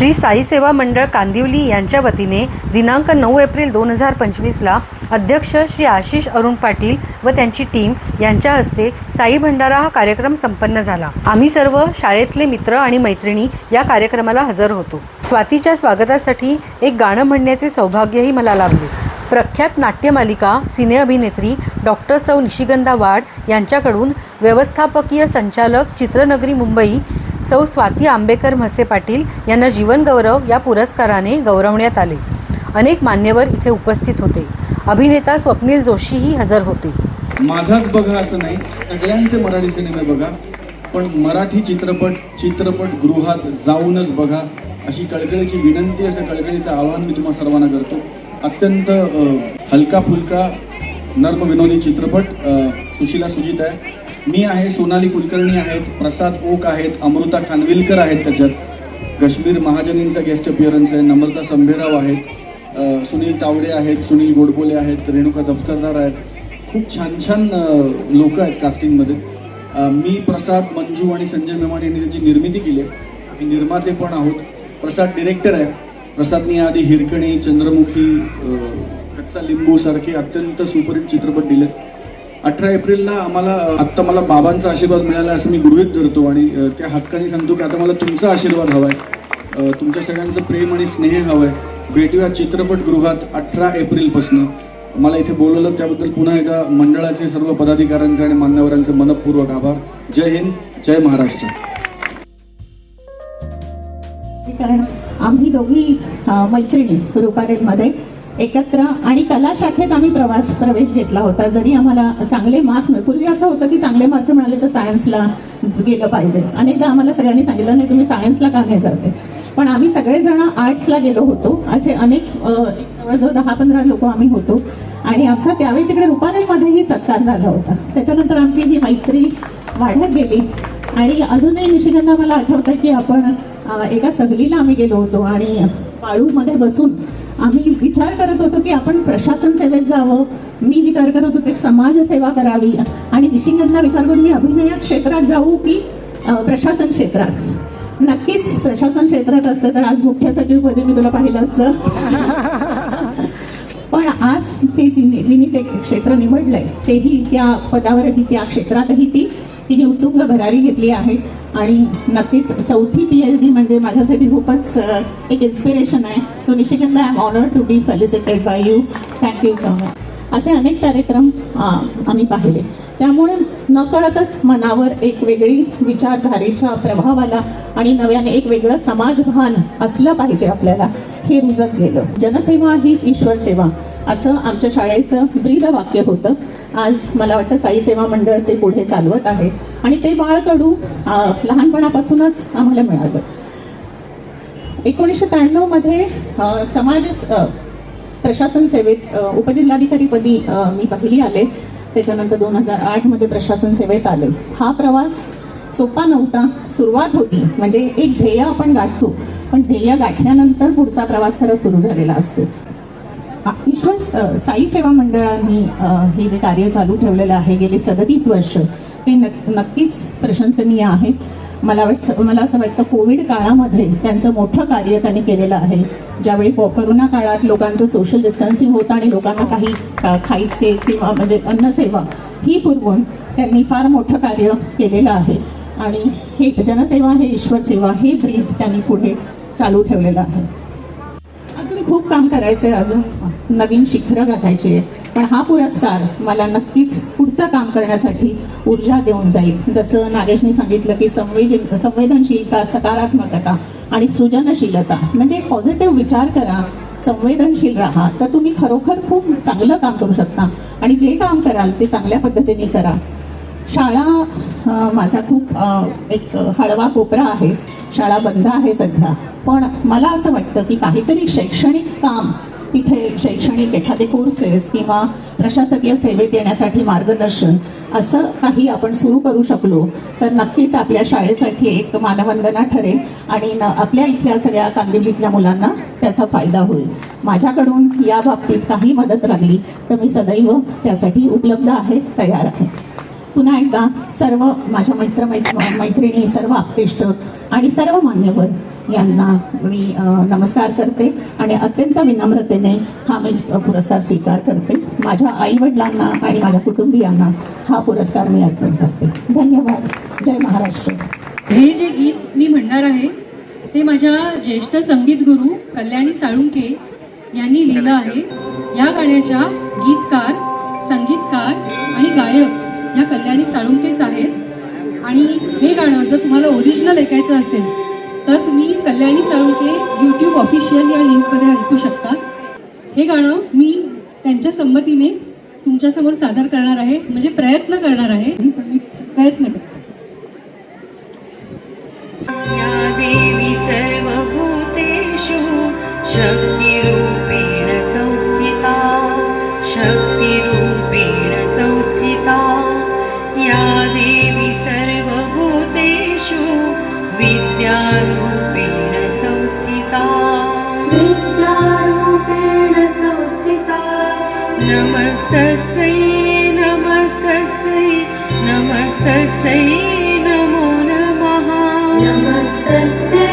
श्री साई सेवा मंडळ कांदिवली यांच्या वतीने दिनांक नऊ एप्रिल दोन हजार पंचवीसला अध्यक्ष श्री आशिष अरुण पाटील व त्यांची टीम यांच्या हस्ते साई भंडारा हा कार्यक्रम संपन्न झाला. आम्ही सर्व शाळेतले मित्र आणि मैत्रिणी या कार्यक्रमाला हजर होतो. स्वातीच्या स्वागतासाठी एक गाणं म्हणण्याचे सौभाग्यही मला लाभले. प्रख्यात नाट्यमालिका सिने अभिनेत्री डॉक्टर सौ निशिगंधा वाड यांच्याकडून व्यवस्थापकीय संचालक चित्रनगरी मुंबई सौ स्वाती आंबेकर म्हसे पाटील यांना जीवनगौरव या पुरस्काराने गौरवण्यात आले. अनेक मान्यवर इथे उपस्थित होते. अभिनेता स्वप्नील जोशीही हजर होते. माझाच बघा असं नाही सगळ्यांचे मराठी सिनेमे बघा पण मराठी चित्रपट चित्रपट गृहात जाऊनच बघा अशी कळकळीची विनंती असं कळकळीचं आवाहन मी तुम्हा सर्वांना करतो. अत्यंत हलका फुलका नर्म विनोदी चित्रपट सुशिला सुशीला सुजित आहे. मी आहे सोनाली कुलकर्णी आहेत प्रसाद ओक आहेत अमृता खानविलकर आहेत त्याच्यात. कश्मीर महाजनींचा गेस्ट अपिअरन्स आहे नम्रता संभेराव आहेत सुनील तावडे आहेत सुनील गोडबोले आहेत रेणुका दफ्तरदार आहेत. खूप छान छान लोक आहेत कास्टिंगमध्ये मी प्रसाद मंजू आणि संजय मेवाणी यांनी त्याची निर्मिती केली आहे. आम्ही निर्माते पण आहोत. प्रसाद डिरेक्टर आहे. प्रसादनी आधी हिरकणी चंद्रमुखी कच्चा लिंबू सारखे अत्यंत सुपरहिट चित्रपट दिलेत. अठरा एप्रिलला आम्हाला आत्ता मला बाबांचा आशीर्वाद मिळाला असं मी गृहीत धरतो आणि त्या हक्काने सांगतो की आता मला तुमचा आशीर्वाद हवा आहे तुमच्या सगळ्यांचं प्रेम आणि स्नेह हवं आहे भेटूया चित्रपटगृहात अठरा एप्रिलपासून. मला इथे बोलवलं त्याबद्दल पुन्हा एकदा मंडळाचे सर्व पदाधिकाऱ्यांचे आणि मान्यवरांचे मनपूर्वक आभार. जय हिंद जय महाराष्ट्र. कारण आम्ही दोघी मैत्रिणी रुपारेटमध्ये एकत्र आणि कला शाखेत आम्ही प्रवास प्रवेश घेतला होता. जरी आम्हाला चांगले मार्क्स मिळ पूर्वी असं होतं की चांगले मार्क मिळाले तर सायन्सला गेलं पाहिजे. अनेकदा आम्हाला सगळ्यांनी सांगितलं नाही तुम्ही सायन्सला का नाही जाते पण आम्ही सगळेजण आर्ट्सला गेलो होतो. असे अनेक जवळजवळ दहा पंधरा लोक आम्ही होतो. आणि आमचा त्यावेळी तिकडे रुपारेलमध्येही सत्कार झाला होता. त्याच्यानंतर आमची ही मैत्री वाढत गेली. आणि अजूनही निशिगंधा मला आठवतं की आपण एका सगलीला आम्ही गेलो होतो. आणि वाळूमध्ये बसून आम्ही विचार करत होतो की आपण प्रशासन सेवेत जावं. मी विचार करत होते समाजसेवा करावी. आणि निशिगंधा विचार करून मी अभिनय क्षेत्रात जाऊ की प्रशासन क्षेत्रात? नक्कीच प्रशासन क्षेत्रात असतं. तर आज मुख्य सचिवपदी मी तुला पाहिलं असतं पण आज ते तिने जिने ते क्षेत्र निवडलंय तेही त्या पदावरही त्या क्षेत्रातही ती तिने उत्तुंग भरारी घेतली आहे. आणि नक्कीच चौथी पी एच डी म्हणजे माझ्यासाठी खूपच एक इन्स्पिरेशन आहे. So Nishikant I am honour to be felicitated by you thank you so much असे अनेक कार्यक्रम आम्ही पाहिले. त्यामुळे नकळतच मनावर एक वेगळी विचारधारेच्या प्रभावाला आणि नव्याने एक वेगळं समाजभान असलं पाहिजे आपल्याला. हे रुजत गेलं. जनसेवा हीच ईश्वर सेवा असं आमच्या शाळेचं ब्रीद वाक्य होतं. आज मला वाटतं साई सेवा मंडळ ते पुढे चालवत आहे. आणि ते बाळकडू लहानपणापासूनच आम्हाला मिळालं. एकोणीसशे त्र्याण्णवमध्ये मध्ये समाज प्रशासन सेवेत उपजिल्हाधिकारीपदी मी पहिली आले. त्याच्यानंतर दोन हजार आठमध्ये प्रशासन सेवेत आले. हा प्रवास सोपा नव्हता. सुरुवात होती. म्हणजे एक ध्येय आपण गाठतो. पण ध्येय गाठल्यानंतर पुढचा प्रवास खरा सुरू झालेला असतो. ईश्वर साई सेवा मंडळाने हे जे कार्य चालू ठेवलेलं आहे गेले सदतीस वर्ष ते नक्कीच प्रशंसनीय आहे. मला वाटतं मला असं वाटतं कोविड काळामध्ये त्यांचं मोठं कार्य त्यांनी केलेलं आहे. ज्यावेळी को- कोरोना काळात लोकांचं सोशल डिस्टन्सिंग होतं आणि लोकांना काही खायचे किंवा म्हणजे अन्नसेवा ही पुरवून त्यांनी फार मोठं कार्य केलेलं आहे. आणि हे जनसेवा हे ईश्वर सेवा हे ब्रीद त्यांनी पुढे चालू ठेवलेलं आहे. अजून खूप काम करायचं आहे अजून नवीन शिखरं गाठायची. पण हा पुरस्कार मला नक्कीच पुढचं काम करण्यासाठी ऊर्जा देऊन जाईल. जसं नागेशने सांगितलं की संवेदन संवेदनशीलता सकारात्मकता आणि सृजनशीलता. म्हणजे पॉझिटिव्ह विचार करा संवेदनशील राहा. तर तुम्ही खरोखर खूप चांगलं काम करू शकता. आणि जे काम कराल ते चांगल्या पद्धतीने करा. शाळा माझा खूप एक हळवा कोपरा आहे. शाळा बंद आहे सध्या. पण मला असं वाटतं की काहीतरी शैक्षणिक काम तिथे शैक्षणिक एखादे कोर्सेस किंवा प्रशासकीय सेवेत येण्यासाठी मार्गदर्शन असं काही आपण सुरू करू शकलो तर नक्कीच आपल्या शाळेसाठी एक मानवंदना ठरेल आणि न आपल्या इथल्या सगळ्या कांदिवलीतल्या मुलांना त्याचा फायदा होईल. माझ्याकडून या बाबतीत काही मदत लागली तर मी सदैव त्यासाठी उपलब्ध आहे तयार आहे. पुन्हा एकदा सर्व माझ्या मित्र मैत्रिणी सर्व आप्तेष्ट आणि सर्व मान्यवर यांना मी नमस्कार करते आणि अत्यंत विनम्रतेने हा मी पुरस्कार स्वीकार करते. माझ्या आई वडिलांना आणि माझ्या कुटुंबियांना हा पुरस्कार मी अर्पण करते. धन्यवाद. जय महाराष्ट्र. हे जे गीत मी म्हणणार आहे ते माझ्या ज्येष्ठ संगीत गुरु कल्याणी साळुंके यांनी लिहिलं आहे. या गाण्याच्या गीतकार संगीतकार आणि गायक या कल्याणी साळुंकेच आहेत. आणि हे गाणं जर तुम्हाला ओरिजिनल ऐकायचं असेल तर तुम्ही कल्याणी साळुंके यूट्यूब ऑफिशियल या लिंकमध्ये ऐकू शकता. हे गाणं मी त्यांच्या संमतीने तुमच्यासमोर सादर करणार आहे. म्हणजे प्रयत्न करणार आहे. पण मी प्रयत्न करते. या देवी सर्वभूतेषु शक्ती नमस्तस्यै नमस्तस्यै नमस्तस्यै नमो नमः नमस्तस्यै